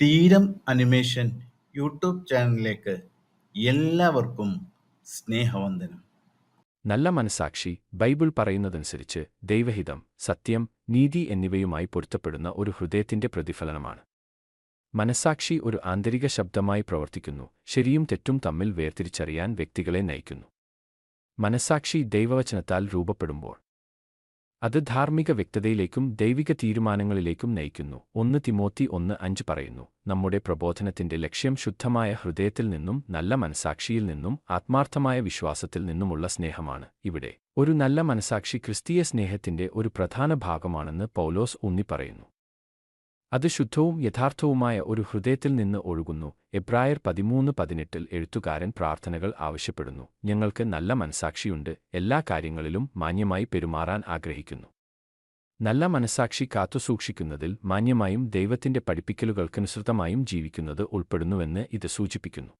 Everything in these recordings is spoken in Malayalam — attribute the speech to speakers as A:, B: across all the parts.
A: തീരം അനിമേഷൻ യൂട്യൂബ് ചാനലിലേക്ക് എല്ലാവർക്കും സ്നേഹവന്ദനം.
B: നല്ല മനസാക്ഷി ബൈബിൾ പറയുന്നതനുസരിച്ച് ദൈവഹിതം സത്യം നീതി എന്നിവയുമായി പൊരുത്തപ്പെടുന്ന ഒരു ഹൃദയത്തിന്റെ പ്രതിഫലനമാണ്. മനസാക്ഷി ഒരു ആന്തരിക ശബ്ദമായി പ്രവർത്തിക്കുന്നു ശരിയും തെറ്റും തമ്മിൽ വേർതിരിച്ചറിയാൻ വ്യക്തികളെ നയിക്കുന്നു. മനസാക്ഷി ദൈവവചനത്താൽ രൂപപ്പെടുമ്പോൾ അത് ധാർമ്മിക വ്യക്തതയിലേക്കും ദൈവിക തീരുമാനങ്ങളിലേക്കും നയിക്കുന്നു. ഒന്ന് തിമോത്തി ഒന്ന് അഞ്ച് പറയുന്നു നമ്മുടെ പ്രബോധനത്തിന്റെ ലക്ഷ്യം ശുദ്ധമായ ഹൃദയത്തിൽ നിന്നും നല്ല മനസാക്ഷിയിൽ നിന്നും ആത്മാർത്ഥമായ വിശ്വാസത്തിൽ നിന്നുമുള്ള സ്നേഹമാണ്. ഇവിടെ ഒരു നല്ല മനസാക്ഷി ക്രിസ്തീയ സ്നേഹത്തിന്റെ ഒരു പ്രധാന ഭാഗമാണെന്ന് പൗലോസ് ഊന്നി പറയുന്നു അത് ശുദ്ധവും യഥാർത്ഥവുമായ ഒരു ഹൃദയത്തിൽ നിന്ന് ഒഴുകുന്നു. എബ്രായർ പതിമൂന്ന് പതിനെട്ടിൽ എഴുത്തുകാരൻ പ്രാർത്ഥനകൾ ആവശ്യപ്പെടുന്നു. ഞങ്ങൾക്ക് നല്ല മനസാക്ഷിയുണ്ട്. എല്ലാ കാര്യങ്ങളിലും മാന്യമായി പെരുമാറാൻ ആഗ്രഹിക്കുന്നു. നല്ല മനസാക്ഷി കാത്തുസൂക്ഷിക്കുന്നതിൽ മാന്യമായും ദൈവത്തിന്റെ പഠിപ്പിക്കലുകൾക്കനുസൃതമായും ജീവിക്കുന്നത് ഉൾപ്പെടുന്നുവെന്ന് ഇത് സൂചിപ്പിക്കുന്നു.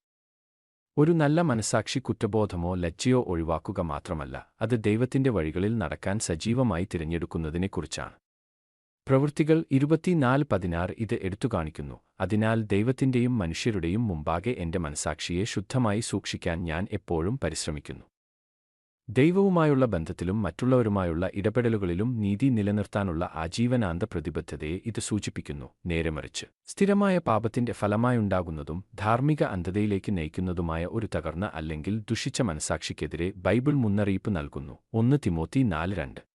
B: ഒരു നല്ല മനസാക്ഷി കുറ്റബോധമോ ലജ്ജയോ ഒഴിവാക്കുക മാത്രമല്ല അത് ദൈവത്തിന്റെ വഴികളിൽ നടക്കാൻ സജീവമായി തിരഞ്ഞെടുക്കുന്നതിനെക്കുറിച്ചാണ്. പ്രവൃത്തികൾ ഇരുപത്തിനാല് പതിനാറ് ഇത് എടുത്തുകാണിക്കുന്നു അതിനാൽ ദൈവത്തിന്റെയും മനുഷ്യരുടെയും മുമ്പാകെ എന്റെ മനസാക്ഷിയെ ശുദ്ധമായി സൂക്ഷിക്കാൻ ഞാൻ എപ്പോഴും പരിശ്രമിക്കുന്നു. ദൈവവുമായുള്ള ബന്ധത്തിലും മറ്റുള്ളവരുമായുള്ള ഇടപെടലുകളിലും നീതി നിലനിർത്താനുള്ള ആജീവനാന്ത പ്രതിബദ്ധതയെ ഇത് സൂചിപ്പിക്കുന്നു. നേരെമറിച്ച് സ്ഥിരമായ പാപത്തിന്റെ ഫലമായുണ്ടാകുന്നതും ധാർമ്മിക അന്ധതയിലേക്ക് നയിക്കുന്നതുമായ ഒരു തകർന്ന അല്ലെങ്കിൽ ദുഷിച്ച മനസാക്ഷിക്കെതിരെ ബൈബിൾ മുന്നറിയിപ്പ് നൽകുന്നു. ഒന്ന് തിമോത്തി നാല് രണ്ട്.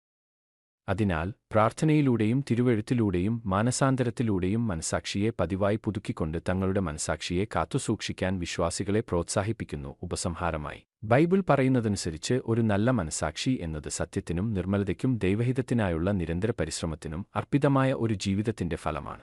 B: അതിനാൽ പ്രാർത്ഥനയിലൂടെയും തിരുവെഴുത്തിലൂടെയും മാനസാന്തരത്തിലൂടെയും മനസാക്ഷിയെ പതിവായി പുതുക്കിക്കൊണ്ട് തങ്ങളുടെ മനസാക്ഷിയെ കാത്തുസൂക്ഷിക്കാൻ വിശ്വാസികളെ പ്രോത്സാഹിപ്പിക്കുന്നു. ഉപസംഹാരമായി. ബൈബിൾ പറയുന്നതനുസരിച്ച് ഒരു നല്ല മനസാക്ഷി എന്നത് സത്യത്തിനും നിർമ്മലതയ്ക്കും ദൈവഹിതത്തിനായുള്ള നിരന്തര പരിശ്രമത്തിനും അർപ്പിതമായ ഒരു ജീവിതത്തിന്റെ ഫലമാണ്.